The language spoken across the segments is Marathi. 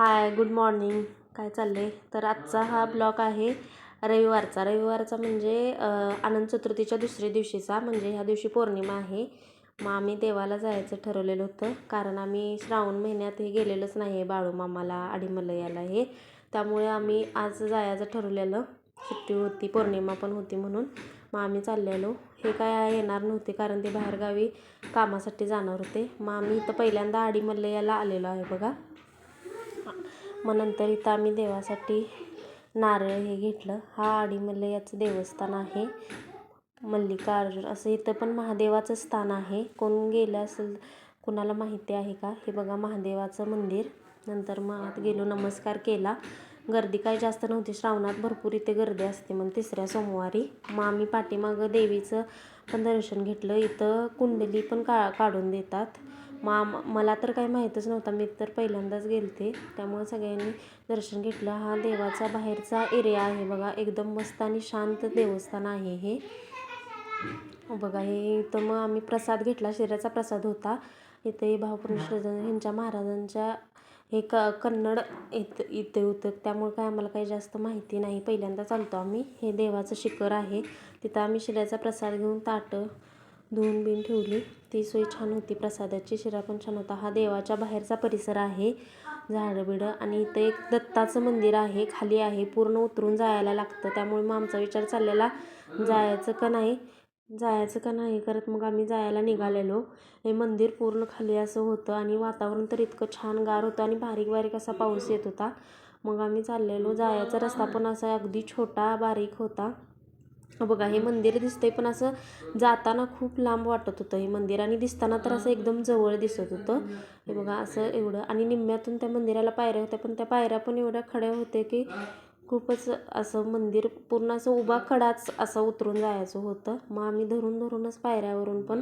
Hi good morning. काय चाललं आहे तर आजचा हा ब्लॉग आहे रविवारचा. रविवारचा म्हणजे आनंद अनंत चतुर्थीच्या दुसऱ्या दिवशीचा म्हणजे ह्या दिवशी पौर्णिमा आहे. मग आम्ही देवाला जायचं ठरवलेलं होतं. कारण आम्ही श्रावण महिन्यात हे गेलेलंच नाही आहे बाळूमामाला आडीमलयाला हे. त्यामुळे आम्ही आज जायचं ठरवलेलं. सुट्टी होती पौर्णिमा पण होती म्हणून. मग आम्ही चाललेलो. हे काय येणार नव्हते कारण ते बाहेरगावी कामासाठी जाणार होते. मग आम्ही इथं पहिल्यांदा आडीमल्लयाला आलेलो आहे बघा. मग नंतर इथं आम्ही देवासाठी नारळ हे घेतलं. हा आडीमल्लयाचं देवस्थान आहे. मल्लिकार्जुन असं इथं पण महादेवाचं स्थान आहे. कोण गेलं असेल कुणाला माहिती आहे का? हे बघा महादेवाचं मंदिर. नंतर मग आत गेलो नमस्कार केला. गर्दी काय जास्त नव्हती. श्रावणात भरपूर इथे गर्दी असते मग तिसऱ्या सोमवारी. मग आम्ही पाठीमागं देवीचं पण दर्शन घेतलं. इथं कुंडली पण का काढून देतात. मग मला तर काही माहीतच नव्हता. मी तर पहिल्यांदाच गेलते. त्यामुळे सगळ्यांनी दर्शन घेतलं. हा देवाचा बाहेरचा एरिया आहे बघा. एकदम मस्त आणि शांत देवस्थान आहे हे. बघा हे इथं मग आम्ही प्रसाद घेतला. शिऱ्याचा प्रसाद होता. इथे भावपुरुष ह्यांच्या महाराजांच्या हे क कन्नड इथं इथे होतं. त्यामुळे काय आम्हाला काही जास्त माहिती नाही. पहिल्यांदा चालतो आम्ही. हे देवाचं शिखर आहे. तिथं आम्ही शिऱ्याचा प्रसाद घेऊन ताटं धुवून बिन ठेवली. ती सोय छान होती. प्रसादाची शिरा पण छान होता. हा देवाच्या बाहेरचा परिसर आहे. झाडं बिडं आणि इथं एक दत्ताचं मंदिर आहे. खाली आहे. पूर्ण उतरून जायला लागतं. त्यामुळे मग आमचा विचार चाललेला जायचं का नाही? जायचं का नाही? करत मग आम्ही जायला निघालेलो. हे मंदिर पूर्ण खाली असं होतं आणि वातावरण तर इतकं छान गार होतं आणि बारीक बारीक असा पाऊस येत होता. मग आम्ही चाललेलो. जायचा रस्ता पण असा अगदी छोटा बारीक होता. बघा हे मंदिर दिसतंय पण असं जाताना खूप लांब वाटत होतं. हे मंदिर आणि दिसताना तर असं एकदम जवळ दिसत होतं. हे बघा असं एवढं. आणि निम्म्यातून त्या मंदिराला पायऱ्या होत्या पण त्या पायऱ्या पण एवढ्या खड्या होत्या की खूपच असं मंदिर पूर्ण असं उभा खडाच असं उतरून जायचं होतं. मग आम्ही धरून धरूनच पायऱ्यावरून पण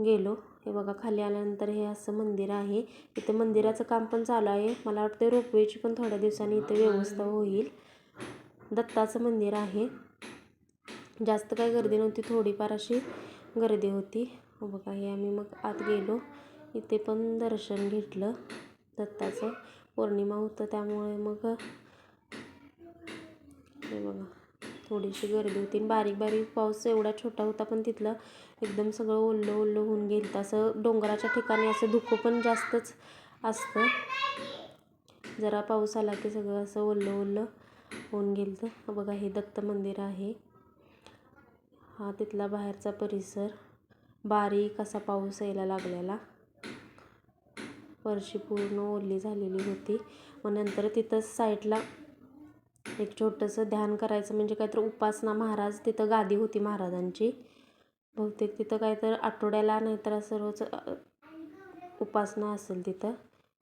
गेलो. हे बघा खाली आल्यानंतर हे असं मंदिर आहे. इथे मंदिराचं काम पण चालू आहे. मला वाटतं रोपवेची पण थोड्या दिवसांनी इथे व्यवस्था होईल. दत्ताचं मंदिर आहे. जास्त काही गर्दी नव्हती थोडीफार अशी गर्दी होती. बघा हे आम्ही मग आत गेलो. इथे पण दर्शन घेतलं दत्ताचं. पौर्णिमा होतं त्यामुळे मग हे बघा थोडीशी गर्दी होती. आणि बारीक बारीक पाऊस एवढा छोटा होता पण तिथलं एकदम सगळं ओल्लं ओल्लं होऊन गेलं असं डोंगराच्या ठिकाणी असं धुकं पण जास्तच असतं. जरा पाऊस आला की सगळं असं ओल्लं ओल्लं होऊन गेलं बघा हे दत्त मंदिर आहे. हा तिथला बाहेरचा परिसर बारीक असा पाऊस यायला लागलेला. फरशी पूर्ण ओली झालेली होती. मग नंतर तिथंच साईडला एक छोटंसं ध्यान करायचं म्हणजे काहीतरी उपासना महाराज तिथं गादी होती महाराजांची. बहुतेक तिथं काहीतरी आठवड्याला नाहीतर असं रोज उपासना असेल तिथं.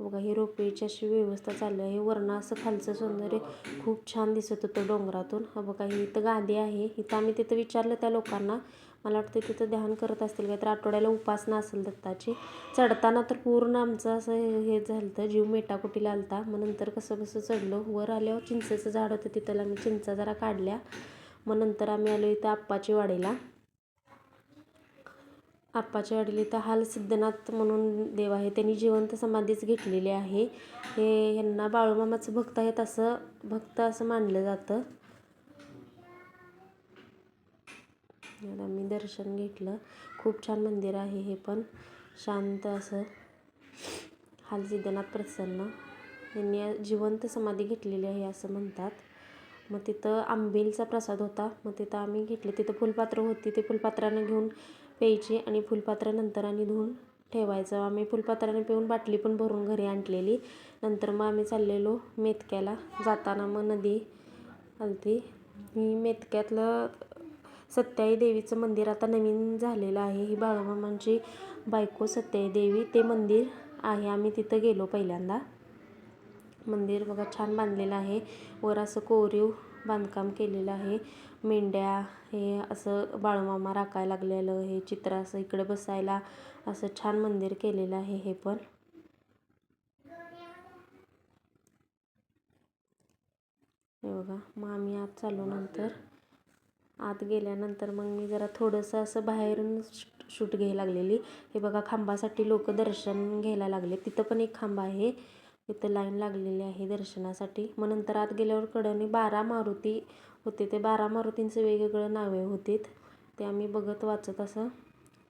बघा ही रोपवेची अशी व्यवस्था चालली आहे. वरनं असं खालचं सौंदर्य खूप छान दिसत होतं डोंगरातून. हा बघा ही इथं गादी आहे. इथं आम्ही तिथं विचारलं त्या लोकांना. मला वाटतं तिथं ध्यान करत असतील काय तर आठवड्याला उपासना असेल दत्ताची. चढताना तर पूर्ण आमचं असं हे हे झालं होतं जीव मेटाकुटीला आलता. मग नंतर कसं कसं चढलो. वर आल्यावर चिंचेचं झाड होतं तिथं. आम्ही चिंचा जरा काढल्या. मग नंतर आम्ही आलो इथं आप्पाची वाडीला. आप्पाच्या वडील इथं हाल सिद्धनाथ म्हणून देव आहे. त्यांनी जिवंत समाधीच घेतलेली आहे. हे यांना बाळूमामाचं भक्त आहेत असं भक्त असं मानलं जातं. आम्ही मी दर्शन घेतलं. खूप छान मंदिर आहे हे पण. शांत असं. हाल सिद्धनाथ प्रसन्न. यांनी जिवंत समाधी घेतलेली आहे असं म्हणतात. मग तिथं आंबेलचा प्रसाद होता. मग तिथं आम्ही घेतले. तिथं फुलपात्र होती. ते फुलपात्रानं घेऊन प्यायची आणि फुलपात्र नंतर आणि धुवून ठेवायचं. आम्ही फुलपात्राने पिऊन बाटली पण भरून घरी आणलेली. नंतर मग आम्ही चाललेलो मेतक्याला. जाताना मग नदी आलती. ही मेतक्यातलं सत्याई देवीचं मंदिर आता नवीन झालेलं आहे. ही बाळूमामांची बायको सत्याई देवी ते मंदिर आहे. आम्ही तिथं गेलो पहिल्यांदा. मंदिर बघा छान बांधलेलं आहे. वर असं कोरीव बांधकाम केलेलं आहे. मेंढ्या हे असं बाळूमामा राखायला लागलेलं हे चित्र असं इकडे बसायला असं छान मंदिर केलेलं आहे हे पण. हे बघा मग आम्ही आत चालू नंतर. आत गेल्यानंतर मग मी जरा थोडंसं असं बाहेरून शूट घ्यायला लागलेली. हे बघा खांबासाठी लोक दर्शन घ्यायला लागले तिथं पण एक खांब आहे. इथं लाईन लागलेली आहे दर्शनासाठी. मग नंतर आत गेल्यावर कडनी बारा मारुती होते. ते बारा मारुतींचे वेगवेगळं नावे होतीत. ते आम्ही बघत वाचत असं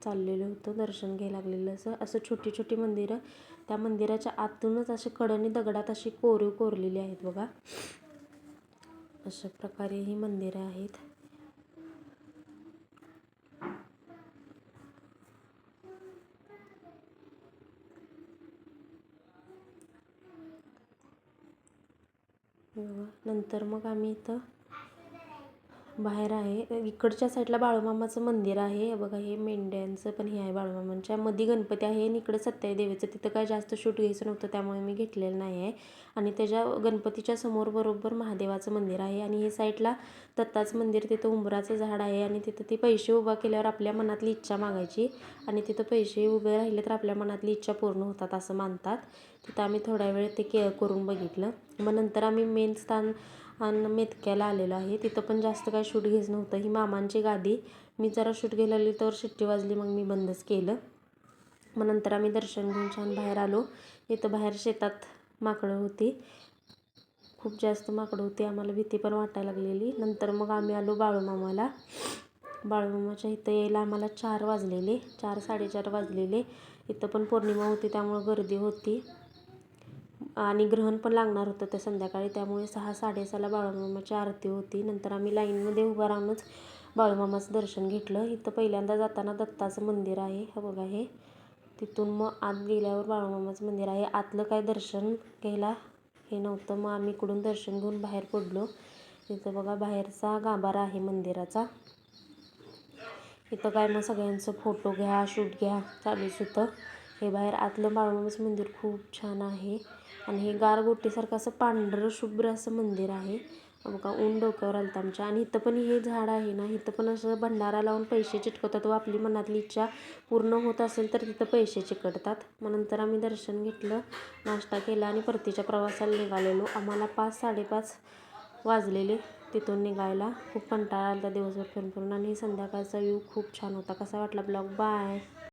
चाललेलो होतो. दर्शन घ्यायला लागलेलं असं. असं छोटी छोटी मंदिरं. त्या मंदिराच्या आतूनच असे कडनी दगडात अशी कोरीव कोरलेली आहेत बघा. अशा प्रकारे ही मंदिरं आहेत. नंतर मग आम्ही इथं बाहेर आहे. इकडच्या साईडला बाळूमामाचं मंदिर आहे. बघा हे मेंढ्यांचं पण हे आहे बाळूमामांच्या. मध्ये गणपती आहे आणि इकडे सत्याई देवीचं तिथं काय जास्त शूट घ्यायचं नव्हतं त्यामुळे मी घेतलेलं नाही आहे. आणि त्याच्या गणपतीच्या समोर बरोबर महादेवाचं मंदिर आहे. आणि हे साईडला दत्ताचं मंदिर तिथं उंबराचं झाड आहे. आणि तिथं ते पैसे उभा केल्यावर आपल्या मनातली इच्छा मागायची. आणि तिथं पैसे उभे राहिले तर आपल्या मनातली इच्छा पूर्ण होतात असं मानतात. तिथं आम्ही थोड्या वेळ ते के करून बघितलं. मग नंतर आम्ही मेन स्थान आणि मेतक्याला आलेलो आहे. तिथं पण जास्त काय शूट घेत नव्हतं. ही मामांची गादी. मी जरा शूट घ्यायला तर शिट्टी वाजली मग मी बंदच केलं. मग नंतर आम्ही दर्शन घेऊन छान बाहेर आलो. इथं बाहेर शेतात माकडं होती. खूप जास्त माकडं होती. आम्हाला भीती पण वाटायला लागलेली. नंतर मग आम्ही आलो बाळूमामाला बाळूमामाच्या इथं यायला आम्हाला चार वाजलेले. चार साडेचार वाजलेले. इथं पण पौर्णिमा होती त्यामुळं गर्दी होती. आणि ग्रहण पण लागणार होतं त्या संध्याकाळी. त्यामुळे सहा साडेसहाला बाळूमामाची आरती होती. नंतर आम्ही लाईनमध्ये उभं राहूनच बाळूमामाचं दर्शन घेतलं. इथं पहिल्यांदा जाताना दत्ताचं मंदिर आहे. हे बघा हे. तिथून मग आत गेल्यावर बाळूमामाचं मंदिर आहे. आतलं काय दर्शन घ्यायला हे नव्हतं. मग आम्ही इकडून दर्शन घेऊन बाहेर पडलो. इथं बघा बाहेरचा गाभारा आहे मंदिराचा. इथं काय मग सगळ्यांचं फोटो घ्या शूट घ्या चालूच होतं. हे बाहेर आतलं बाळूमामाचं मंदिर खूप छान आहे. आणि हे गारगोटीसारखं असं पांढरं शुभ्र असं मंदिर आहे. बघा ऊन डोक्यावर आलं आमच्या. आणि इथं पण हे झाड आहे ना इथं पण असं भंडारा लावून पैसे चिटकवतात. व आपली मनातली इच्छा पूर्ण होत असेल तर तिथं पैसे चिकटतात. मग नंतर आम्ही दर्शन घेतलं नाश्ता केला आणि परतीच्या प्रवासाला निघालेलो. आम्हाला पाच साडेपाच वाजलेले तिथून निघायला. खूप कंटाळा आला दिवसभर फिरून फिरून. आणि संध्याकाळचा व्ह्यू खूप छान होता. कसा वाटला ब्लॉग? बाय.